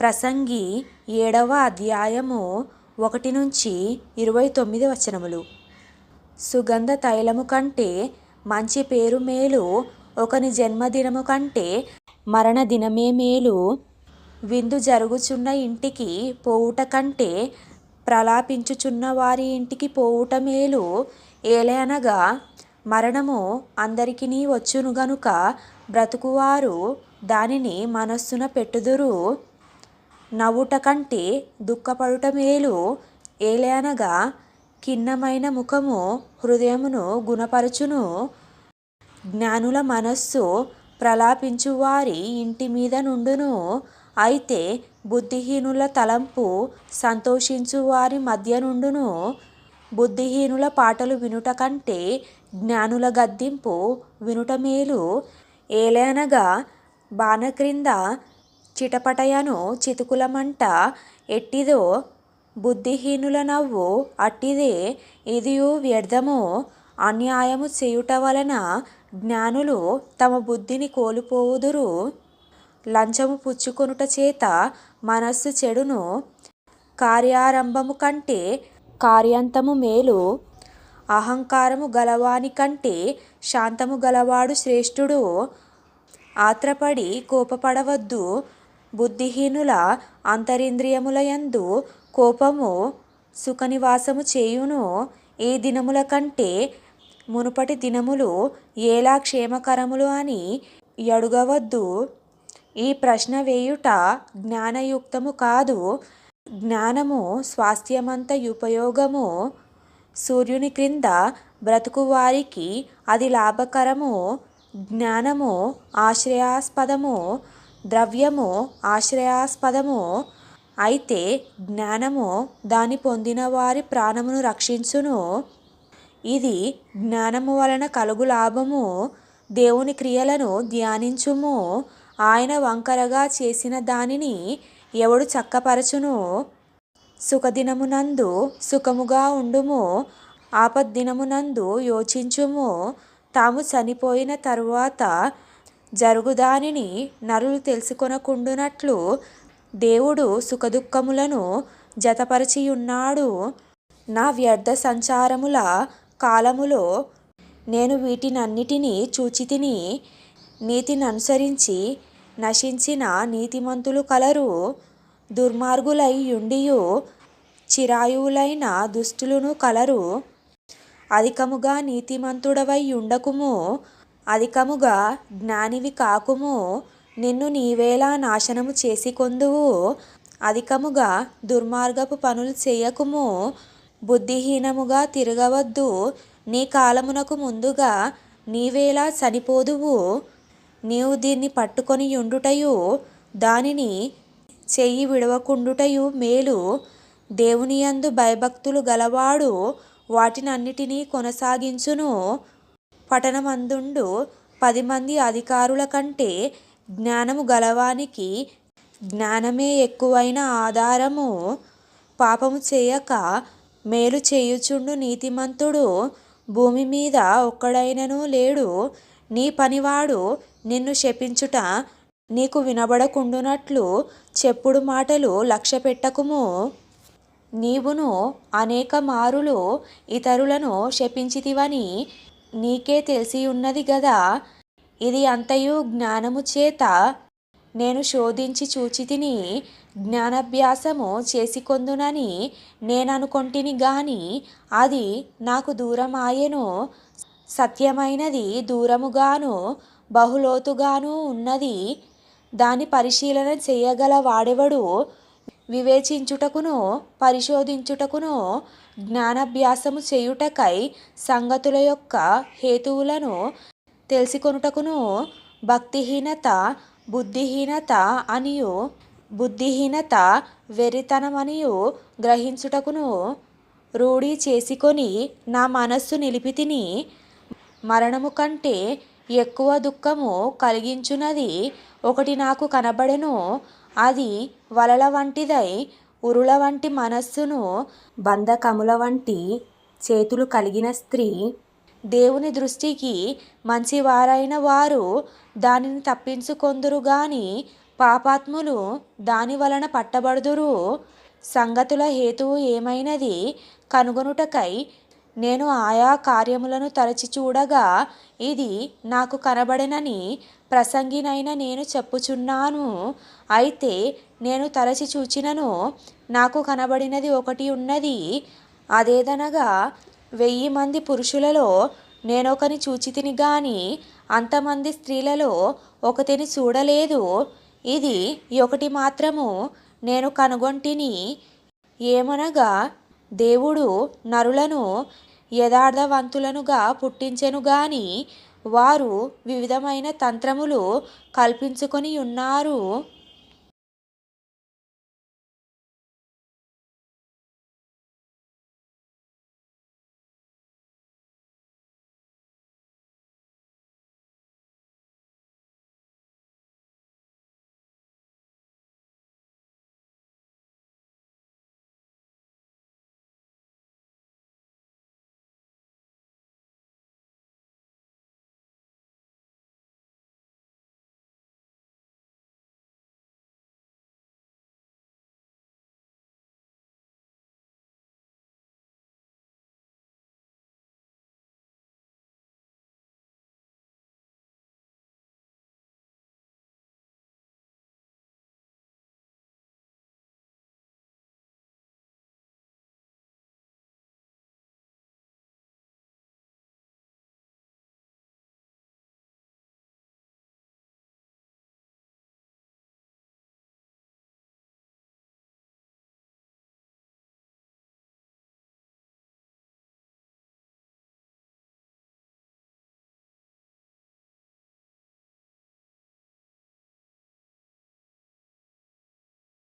ప్రసంగి ఏడవ అధ్యాయము ఒకటి నుంచి ఇరవై తొమ్మిది వచనములు. సుగంధ తైలము కంటే మంచి పేరు మేలు ఒకని జన్మదినము కంటే మరణ దినమే మేలు. విందు జరుగుచున్న ఇంటికి పోవుట కంటే ప్రలాపించుచున్న వారి ఇంటికి పోవుట మేలు. ఏలయనగా మరణము అందరికీ వచ్చును గనుక బ్రతుకువారు దానిని మనస్సున పెట్టుదురు. నవ్వుట కంటే దుఃఖపడుట మేలు. ఏలయనగా ఖిన్నమైన ముఖము హృదయమును గుణపరచును. జ్ఞానుల మనస్సు ప్రలాపించువారి ఇంటి మీద నుండును. అయితే బుద్ధిహీనుల తలంపు సంతోషించువారి మధ్య నుండును. బుద్ధిహీనుల పాటలు వినుట కంటే జ్ఞానుల గద్దింపు వినుట మేలు. ఏలయనగా బాణ క్రింద చిటపటయను చితుకుల మంట ఎట్టిదో బుద్ధిహీనుల నవ్వు అట్టిదే ఇదియు వ్యర్థము అన్యాయము చేయుట వలన జ్ఞానులు తమ బుద్ధిని కోల్పోవుదురు. లంచము పుచ్చుకొనుట చేత మనస్సు చెడును కార్యారంభము కంటే కార్యంతము మేలు. అహంకారము గలవాని కంటే శాంతము గలవాడు శ్రేష్ఠుడు. ఆత్రపడి కోపపడవద్దు బుద్ధిహీనుల అంతరింద్రియములయందు కోపము సుఖనివాసము చేయును. ఈ దినముల కంటే మునుపటి దినములు ఎలా క్షేమకరములు అని యడుగవద్దు. ఈ ప్రశ్న వేయుట జ్ఞానయుక్తము కాదు. జ్ఞానము స్వాస్థ్యమంత ఉపయోగము. సూర్యుని క్రింద బ్రతుకువారికి అది లాభకరము. జ్ఞానము ఆశ్రయాస్పదము. ద్రవ్యము ఆశ్రయాస్పదము అయితే జ్ఞానము దాని పొందిన వారి ప్రాణమును రక్షించును. ఇది జ్ఞానము వలన కలుగు లాభము దేవుని క్రియలను ధ్యానించుము. ఆయన వంకరగా చేసిన దానిని ఎవడు చక్కపరచును? సుఖదినమునందు సుఖముగా ఉండుము ఆపద్దినమునందు యోచించుము. తాము చనిపోయిన తరువాత జరుగుదానిని నరులు తెలుసుకొనకుండునట్లు దేవుడు సుఖదుఖములను జతపరచియున్నాడు. నా వ్యర్థ సంచారముల కాలములో నేను వీటినన్నిటినీ చూచితిని నీతిననుసరించి నశించిన నీతిమంతులు కలరు దుర్మార్గులై యుండియు చిరాయువులైన దుష్టులను కలరు. అధికముగా నీతిమంతుడవై ఉండకుము అధికముగా జ్ఞానివి కాకుము నిన్ను నీవేలా నాశనము చేసికొందువు. అధికముగా దుర్మార్గపు పనులు చేయకుము బుద్ధిహీనముగా తిరగవద్దు. నీ కాలమునకు ముందుగా నీవేలా చనిపోదువు. నీవు దీన్ని పట్టుకొని ఉండుటయు దానిని చెయ్యి విడవకుండుటయు మేలు. దేవునియందు భయభక్తులు గలవాడు వాటినన్నిటినీ కొనసాగించును. పట్టణమందుండు పది మంది అధికారుల కంటే జ్ఞానము గలవానికి జ్ఞానమే ఎక్కువైన ఆధారము. పాపము చేయక మేలు చేయుచుండు నీతిమంతుడు. భూమి మీద ఒక్కడైనను లేడు. నీ పనివాడు నిన్ను శపించుట నీకు వినబడకుండునట్లు చెప్పుడు మాటలు లక్ష్య పెట్టకుము. నీవును అనేక మారులు ఇతరులను శపించితివని నీకే తెలిసి ఉన్నది గదా. ఇది అంతయు జ్ఞానము చేత నేను శోధించి చూచితిని జ్ఞానాభ్యాసము చేసికొందునని నేననుకొంటిని గాని అది నాకు దూరమాయెను సత్యమైనది దూరముగాను బహులోతుగాను ఉన్నది. దాని పరిశీలన చేయగల వాడెవడు? వివేచించుటకును పరిశోధించుటకును జ్ఞానాభ్యాసము చేయుటకై సంగతుల యొక్క హేతువులను తెలుసుకొనుటకును భక్తిహీనత బుద్ధిహీనత అనియు బుద్ధిహీనత వెరితనమనియు గ్రహించుటకును రూఢి చేసుకొని నా మనస్సు నిలిపితిని మరణము కంటే ఎక్కువ దుఃఖము కలిగించునది ఒకటి నాకు కనబడెను అది వలల వంటిదై ఉరుల వంటి మనస్సును బంధకముల వంటి చేతులు కలిగిన స్త్రీ దేవుని దృష్టికి మంచివారైన వారు దానిని తప్పించుకొందురు గాని పాపాత్ములు దాని వలన పట్టబడుదురు. సంగతుల హేతువు ఏమైనది? కనుగొనుటకై నేను ఆయా కార్యములను తరచి చూడగా ఇది నాకు కనబడెనని ప్రసంగినైన నేను చెప్పుచున్నాను. అయితే నేను తరచి చూచినను నాకు కనబడినది ఒకటి ఉన్నది. అదేదనగా వెయ్యి మంది పురుషులలో నేనొకని చూచితిని గాని అంతమంది స్త్రీలలో ఒకతిని చూడలేదు. ఇది ఒకటి మాత్రము నేను కనుగొంటిని. ఏమనగా దేవుడు నరులను యథార్థవంతులనుగా పుట్టించెను గాని వారు వివిధమైన తంత్రములు కల్పించుకొని ఉన్నారు.